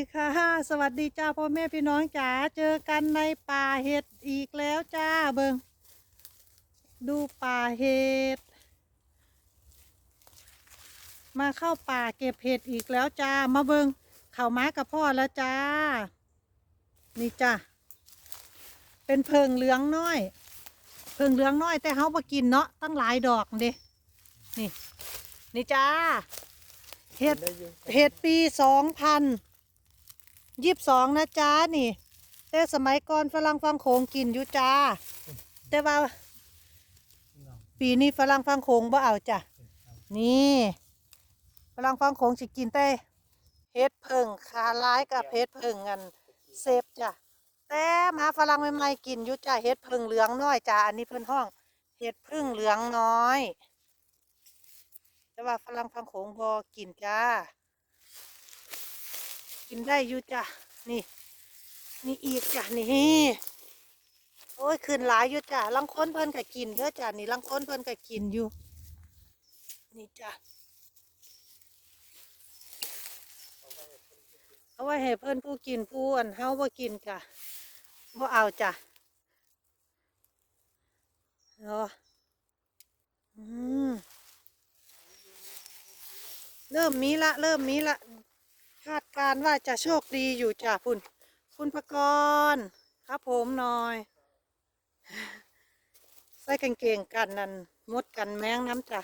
สวัสดีค่ะ สวัสดีจ้าพ่อแม่พี่น้องจ๋าเจอกันในป่าเห็ดอีกแล้วจ้าเบิงดูป่าเห็ด มาเข้าป่าเก็บเห็ดอีกแล้วจ้ามาเบิงเข่าม้ากับพ่อแล้วจ้า นี่จ้าเป็นเพิงเหลืองน้อย เพิงเหลืองน้อยแต่เฮาบ่กินเนาะตั้งหลายดอกเด้นี่ นี่จ้าเห็ดเห็ดปีสองพัน ยี่สิบสองนะจ้านี่ แต่สมัยก่อนฝรั่งฟังโขงกินอยู่จ้า แต่ว่า ปีนี้ฝรั่งฟังโขงบ่เอาจ้ะนี่ฝรั่งฟังโขงสิกินแต่เห็ดเพิ่งคาร้ายกับเห็ดเพิ่งกันเซฟจ้ะแต่มาฝรั่งใหม่ๆกินอยู่จ้ะเห็ดเพิ่งเหลืองน้อยจ้าอันนี้เพิ่นห้องเห็ดพึ่งเหลืองน้อย แต่ว่าฝรั่งฟังโขงพอกินจ้า กินได้อยู่จ้ะนี่ นี่อีกจ้ะนี่โอ้ยขึ้นหลายอยู่จ้ะลังค้นเพิ่นก็กินเด้อจ้ะนี่ลังค้นเพิ่นก็กินอยู่ นี่จ้ะเอาไว้ให้เพิ่อนผู้กินผู้อันเฮาบ่กินจ้ะบ่เอาจ้ะเนาะอืมเริ่มมีละ เริ่มมีละ คาดการว่าจะโชคดีอยู่จ้ะคุณคุณพกรณ์ครับผมหน่อย ใส่กางเกงกันนั่นมดกันแมงน้ำจ้ะ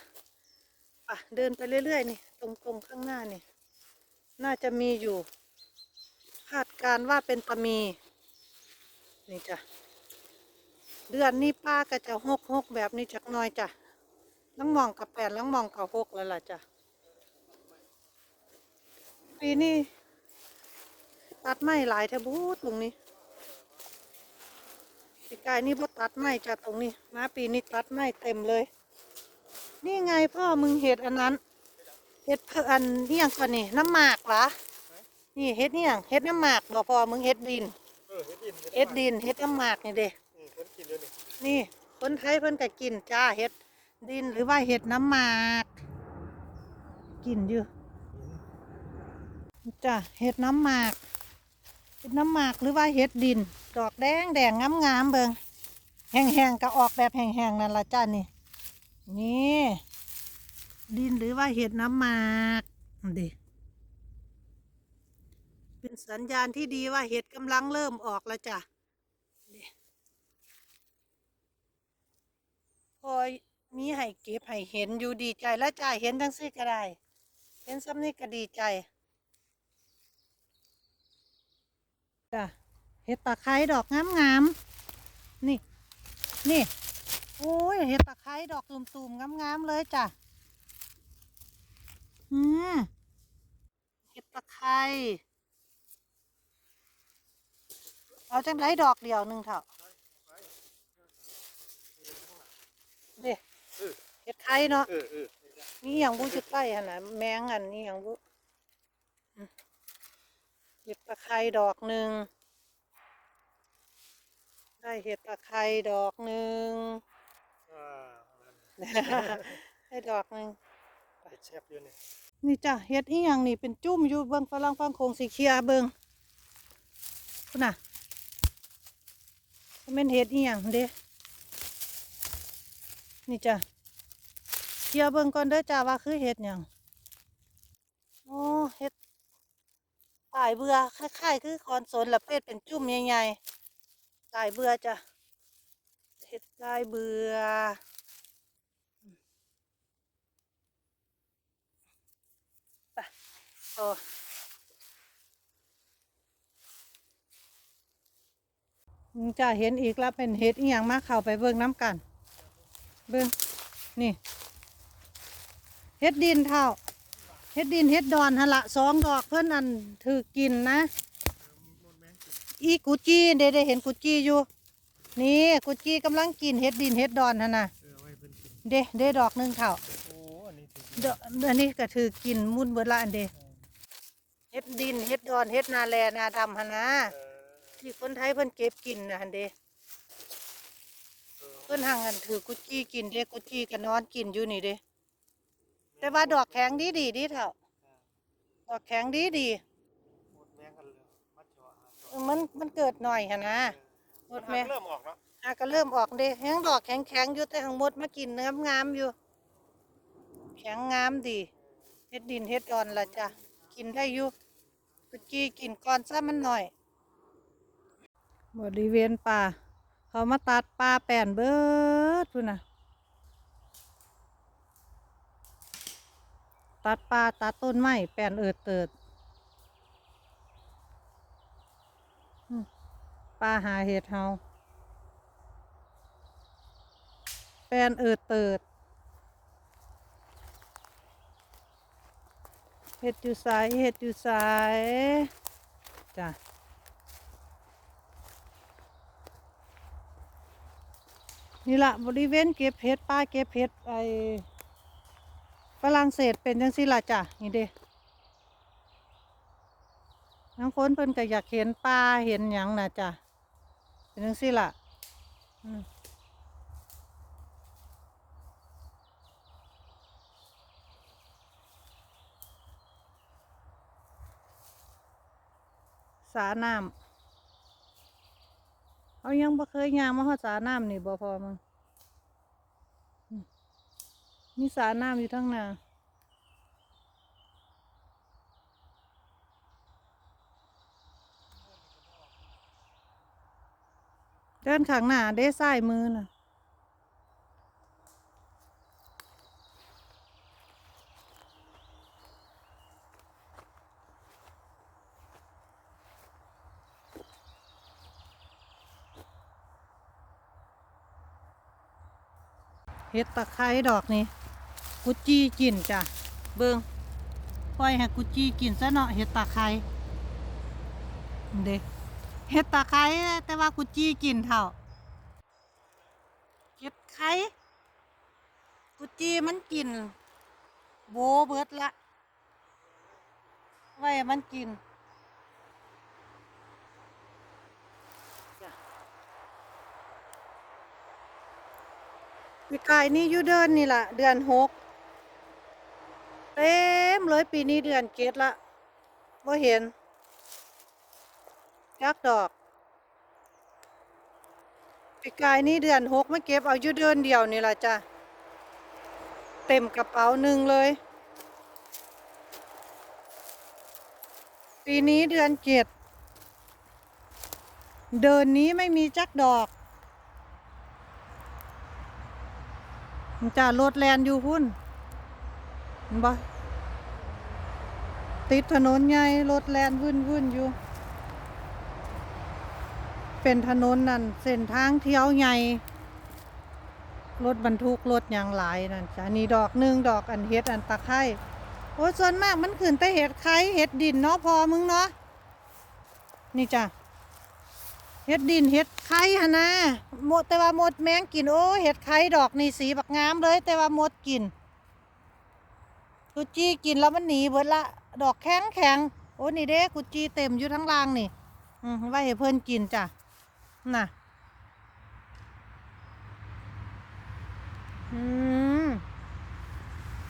อะเดินไปเรื่อยๆนี่ ตรงๆข้างหน้านี่ น่าจะมีอยู่คาดการว่าเป็นตะมี นี่จ้ะเดือนนี้ป้าก็จะหกหกแบบนี้จักหน่อยจ้ะลังมองกับแปดลังมองกับหกแล้วล่ะจ้ะ ปีนี้ตัดไม้หลายแทบูตรงนี้ปีกายนี่พอตัดไม้จากตรงนี้มาปีนี้ตัดไม้เต็มเลย นี่ไงพ่อมึงเห็ดอันนั้นเห็ดเพื่ออันนี่ยังก่อนนี่น้ำหมากเหรอนี่เห็ดนี่ยังเห็ดน้ำหมากบ่พอมึงเห็ดดินเออเฮ็ดดินเห็ดดินเห็ดน้ำหมากนี่เด้อืมเพิ่นกินเดี๋ยวนี้นี่คนไทยเพิ่นก็กินจ้าเห็ดดินหรือว่าเห็ดน้ำหมาก กินอยู่ จ้ะเห็ดน้ำหมาก เห็ดน้ำหมากหรือว่าเห็ดดิน ดอกแดงแดงงามงามเบิงแห้งๆก็ออกแบบแห้งๆนั่นละจ้านี่ นี่ ดินหรือว่าเห็ดน้ำหมากดิเป็นสัญญาณที่ดีว่าเห็ดกำลังเริ่มออกแล้วจ้ะพอมีให้เก็บให้เห็นอยู่ดีใจแล้วจ้าเห็นทั้งซี่ก็ได้ เห็นซ้ำนี่ก็ดีใจ จ้ะเห็ดตะไคร้ดอกงามงามๆนี่นี่โอ้ยเห็ดตะไคร้ดอกตุ่มๆงามงามๆเลยจ้ะอืมเห็ดตะไคร้เอาจังไรดอกเดียวหนึ่งเถอะเด็เออเห็ดไข่เนาะเออเออนี่อย่างบุจุดใต้หันนะแมงอันนี่อย่างบุอืม เห็ดตะไคร้ดอกหนึ่ง ได้เห็ดตะไคร้ดอกหนึ่งอ่านั่นได้ดอกหนึ่งเฮ็ดแซ่บอยู่นี่นี่จ้ะเห็ดอีหยังนี่เป็นจุ่มอยู่เบิ่งฝรั่งฟังโคงสีเขียวเบิ่งคุณน่ะเป็นเห็ดอีหยังเด้นี่จ้ะเคลียร์เบิ่งก่อนเด้อจ้าว่าคือเห็ดหยังโอ้เห็ด ตายเบื่อคล้ายๆ คือคอนโซลละเป็ดเป็นจุ่มใหญ่ๆตายเบื่อจ้ะเห็ดตายเบื่อโอ้มึงจะเห็นอีกแล้วเป็นเห็ดอีหยังมาเข้าไปเบิ่งน้ำกัน เบิ่งนี่ เห็ดดินเท่า เห็ดดินเห็ดดอนฮะละสองดอกเพื่อนอันถือกินนะอีกุจีเด้ได้เห็นกุจีอยู่ นี่กุจีกำลังกินเห็ดดินเห็ดดอนฮะนะเออเอาไว้เพิ่นกินเด้เด้ดอกหนึ่งเท่าโอ้อันนี้อันนี้ก็ถือกินมุ่นเบิดละอันเดเฮ็ดดินเฮ็ดดอนเฮ็ดนาแลนาดำหนนะที่คนไทยเพิ่นเก็บกินนะอันเดเออเพิ่นหังกันถือกุจี้กินเด้กุจี้ก็นอนกินอยู่นี่เด้ แต่ว่าดอกแข็งดีดีดีเถอะดอกแข็งดีดีหมดมันมันเกิดหน่อยค่ะนะหมดมันแม่เริ่มออกแล้วอาก็เริ่มออกเด้แห้งดอกแข็งแข็งๆอยู่แต่ข้างหมดมากินเนื้องามอยู่ แข็งงามดีเฮ็ดดินเฮ็ดอ่อนละจ้ะกินได้อยู่กุจีกินก่อนซะมันหน่อยบริเวณป่า เขามาตัดป่าแป่นเบิดพุ่นน่ะ ตัดป่าตัดต้นไม้แป่นเอิดเติดป่าหาเห็ดเฮาแป่นเอิดเติดเห็ดอยู่สายเห็ดอยู่สายจ้ะนี่ละบริเวณเก็บเห็ดป้าเก็บเห็ดไอ ฝรั่งเศสเป็นจังสิล่ะจ้ะนี่เด้ทั้งคนเพิ่นก็อยากเห็นปลาเห็นหยังน่ะจ้ะเป็นจังสิล่ะสาน้ำเขายังบ่เคยยางมาฮอสาน้ำนี่บ่พอมึง มีสระน้ำอยู่ทั้งนาเดินข้างหน้าเด้ซ้ายมือน่ะเฮ็ดตะไคร้ดอกนี่ กุจี้กินจ้ะเบิงปล่อยให้กุจี้กินซะเนาะเห็ดตาไคร้เด็กเห็ดตาไคร้แต่ว่ากุจี้กินเท่าเห็ดไข่กุจีมันกินโบเบิดละไว้มันกินปีกายนี่อยู่เดือนนี่ละเดือนหก เต็มเลยปีนี้เดือนเกตละบ่เห็นยักดอกปีกายนี่เดือนหกมาเก็บเอาอยู่เดือนเดียวนี่ละจ้ะเต็มกระเป๋าหนึ่งเลย ปีนี้เดือนเจ็ดเดินนี้ไม่มีจักดอกจะรถแลนอยู่พุ่นเห็น บ่ติดถนนใหญ่รถแล่นวุ่นวุ่นอยู่ เป็นถนนนั่นเส้นทางเที่ยวใหญ่รถบรรทุกรถยางหลายนั่นจ้ะนี่ดอกหนึ่งดอกอันเฮ็ดอันตะไคร้โอ้ส่วนมากมันขึ้นแต่เห็ดไข่เห็ดดินเนาะพอมึงเนาะนี่จ้ะเห็ดดินเห็ดไข่หนนะหมดแต่ว่าหมดแมงกินโอ้เห็ดไข่ดอกนี่สีบักงามเลย แต่ว่าหมดกิน กุจีกินแล้วมันหนีเบิดละ ดอกแข็งแข็งโอ้นี่เด้กุจีเต็มอยู่ทั้งรางนี่อืมไว้ให้เพิ่นกินจ้ะน่ะอืม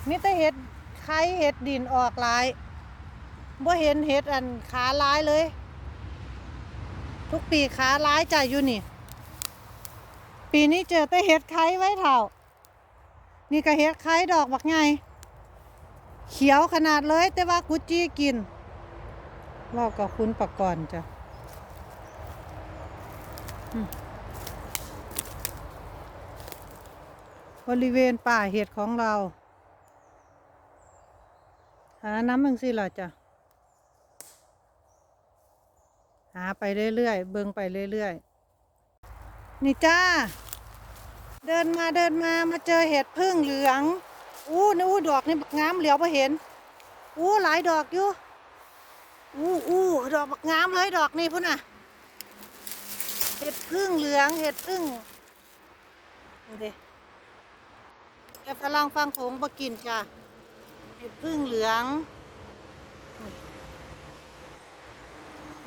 มีแต่เห็ดไข่เห็ดดินออกลายบ่เห็นเห็ดอันขาลายเลย ทุกปีขาลายจ้ะอยู่นี่ ปีนี้เจอแต่เห็ดไข่ไว้เท่า นี่ก็เห็ดไข่ดอกบักไง เขียวขนาดเลย แต่ว่ากุจจี้กินเว่ากับคุณประกรณ์จ้ะบริเวณป่าเห็ดของเราหาน้ำมึงสิล่ะจ้ะหาไปเรื่อยๆ เบิ่งไปเรื่อยๆ นี่จ้า เดินมาเดินมามาเจอเห็ดพึ่งเหลือง อู้นี่อู้ดอกนี่บักงามเหลียวไปเห็น อู้หลายดอกอยู่ อู้อู้ดอกบักงามเลยดอกนี่พุ่นน่ะ เห็ดพึ่งเหลืองเห็ดพึ่งนี่เด้แต่ฝรั่งฟังผงบ่กินจ้ะ เห็ดพึ่งเหลือง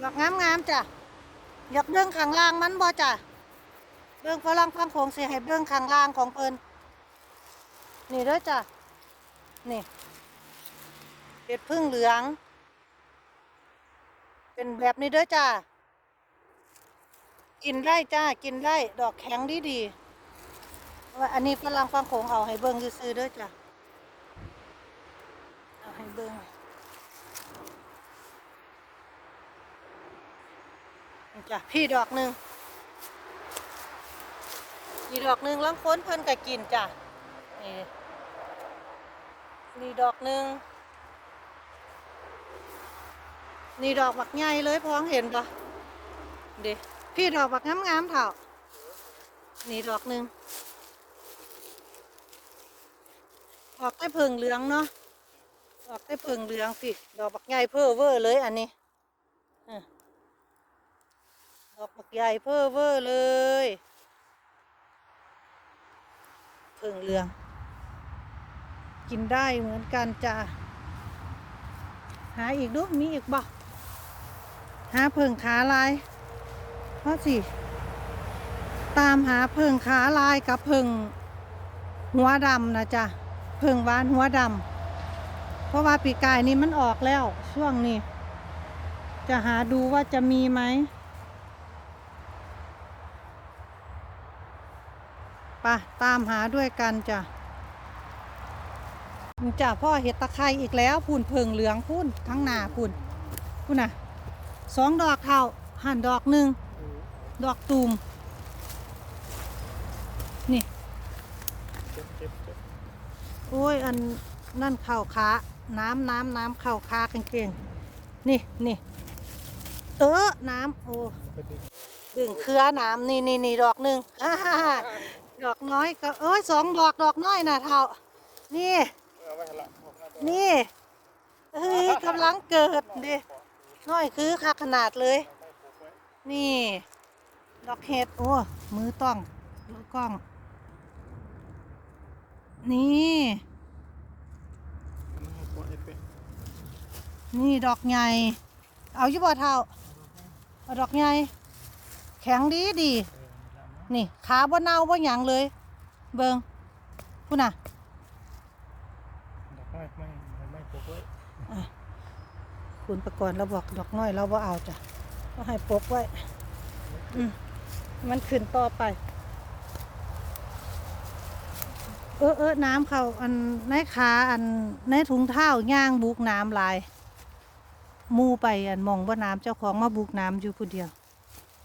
ดอกงามงามจ้ะอยากเบื้องข้างล่างมันบ่จ้ะเบื้องฝรั่งฟังผงเสียให้เบื้องข้างล่างของเพิ่น นี่เด้อจ้ะ นี่เห็ดพึ่งเหลือง เป็นแบบนี้เด้อจ้ะ กินได้จ้า กินได้ดอกแข็งดีดีว่าอันนี้ฝรั่งฟังโขงเอาให้เบิ่งซื้อเด้อจ้ะ เอาให้เบิ่งจ้ะ พี่ดอกหนึ่งอีดอกหนึ่งลังค้นเพิ่นก็กินจ้ะนี่ นี่ดอกหนึ่งนี่ดอกบักใหญ่เลยพ้องเห็นปะเด็พี่ดอกบักงามๆเถ่านี่ดอกหนึ่งออกได้เพิงเหลืองเนาะออกได้เพิงเหลืองพี่ดอกบักใหญ่เพ้อเวอร์เลยอันนี้อดอกบักใหญ่เพ้อเวอร์เลยเพิงเหลือง กินได้เหมือนกันจ้าหาอีกดูมีอีกบ่หาเพิงขาลายเพราะสิตามหาเพิงขาลายกับเพิงหัวดำนะจ๊ะเพิงวานหัวดำเพราะว่าปีกายนี้มันออกแล้ว ช่วงนี้ จะหาดูว่าจะมีไหมไปะตามหาด้วยกันจ้ะ จ้ะพ่อเห็ดตะไคร้อีกแล้วพุ่นเพิงเหลืองพุ่นทั้งหนาพุ่นพุ่นน่ะสองดอกเท่าหั่นดอกหนึ่งดอกตูมนี่โอ้ยอันนั่นเข่าขาน้ำน้ำน้ำเข่าขาเกางเกงนี่นี่เออน้ำโอ้ดึงเครือน้ำนี่นี่นี่ดอกหนึ่งดอกน้อยก็เอ้ยสองดอกดอกน้อยน่ะเท่านี่ นี่เอ้ยกำลังเกิดดิน้อยคือคักขนาดเลย นี่ ดอกเห็ดโอ้มือต้องมือกล้อง นี่นี่ดอกใหญ่ เอาอยู่บ่เท่าเอาดอกใหญ่ แข็งดีดี นี่ละมั้งนี่ขาบ่เน่าบ่หยังเลย เบิงพูดน่ะ ไม่ไม่ปกไว้คุณประกรณ์เราบอกดอกน้อยเราบ่เอาจ้ะก็ให้ปกไว้ อืมมันขึ้นต่อไป เออเออน้ำเขาอันในขาอันในถุงเท้าย่างบุกน้ำลาย มูไปอันมองว่าน้ำเจ้าของมาบุกน้ำอยู่ผู้เดียว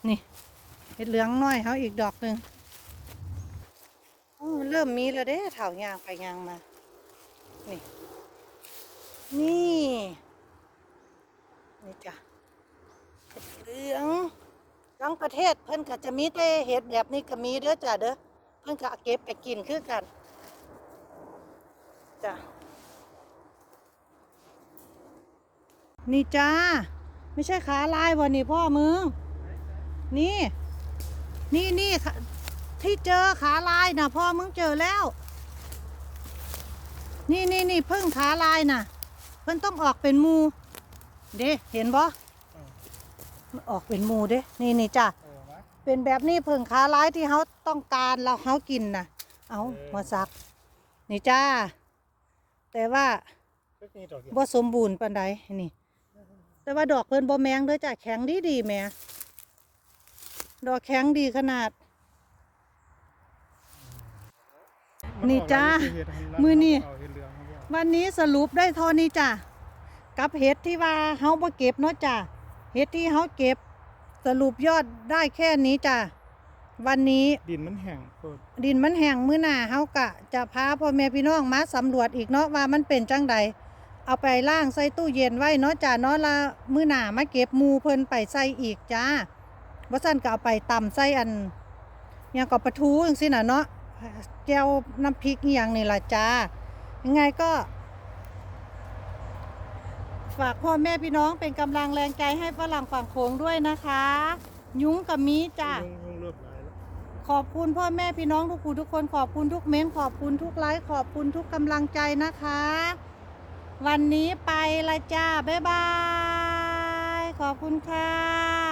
นี่เห็ดเหลืองน้อยเขาอีกดอกหนึ่งเริ่มมีแล้วเด้เถาย่างไปย่างมา นี่ นี่ นี่จ้ะเห็ดเหลืองทั้งประเทศเพิ่นก็จะมีแต่เห็ดแบบนี้ก็มีเด้อจ้ะเด้อเพิ่นก็เก็บไปกินคือกันจ้ะนี่จ้า ไม่ใช่ขาลายวันนี้พ่อมึง นี่ นี่นี่ที่เจอขาลายนะพ่อมึงเจอแล้ว นี่นี่นี่พิ่งขาลายน่ะ เพิ่นต้องออกเป็นหมูเด้เห็นบ่มันออกเป็นหมูเด้นี่นี่จ้ะเออมาเป็นแบบนี้เพิ่งขาร้ายที่เขาต้องการแล้วเขากินน่ะเอาเออมาซัก นี่จ้า แต่ว่าก็มีดอกเดียวบ่สมบูรณ์ปานใดนี่ แต่ว่าดอกเพิ่นบ่แมงเด้อจ้ะแข็งดีดีๆแหม่ดอกแข็งดีขนาด นี่จ้าเห็ดให้ละมื้อนี้ เอาเห็ดเหลืองมาบอกวันนี้สรุปได้เท่านี้จ้ะกับเห็ดที่ว่าเฮาบ่เก็บเนาะจ้ะเห็ดที่เฮาเก็บ สรุปยอดได้แค่นี้จ้ะวันนี้ดินมันแห้งโคตรดินมันแห้งมื้อหน้าเฮากะจะพาพ่อแม่พี่น้องมาสำรวจอีกเนาะว่ามันเป็นจังใดเอาไปล่างใส่ตู้เย็นไว้เนาะจ้ะเนาะละมื้อหน้ามาเก็บหมูเพิ่นไปใส่อีกจ้าบ่ซั่นก็เอาไปตำใส่อันหยังก็ปลาทูจังซี่น่ะเนาะแก้วน้ำพริกอีหยังนี่ล่ะจ้า ยังไงก็ ฝากพ่อแม่พี่น้องเป็นกำลังแรงใจให้ฝรั่งฝั่งโขงด้วยนะคะ ยุ้งกับมีจ้ะ ยุ่งเลือบหลายแล้วขอบคุณพ่อแม่พี่น้องทุกคนทุกคนขอบคุณทุกเม้นขอบคุณทุกไลค์ขอบคุณทุกกำลังใจนะคะ วันนี้ไปละจ้า บ๊ายบาย ขอบคุณค่ะ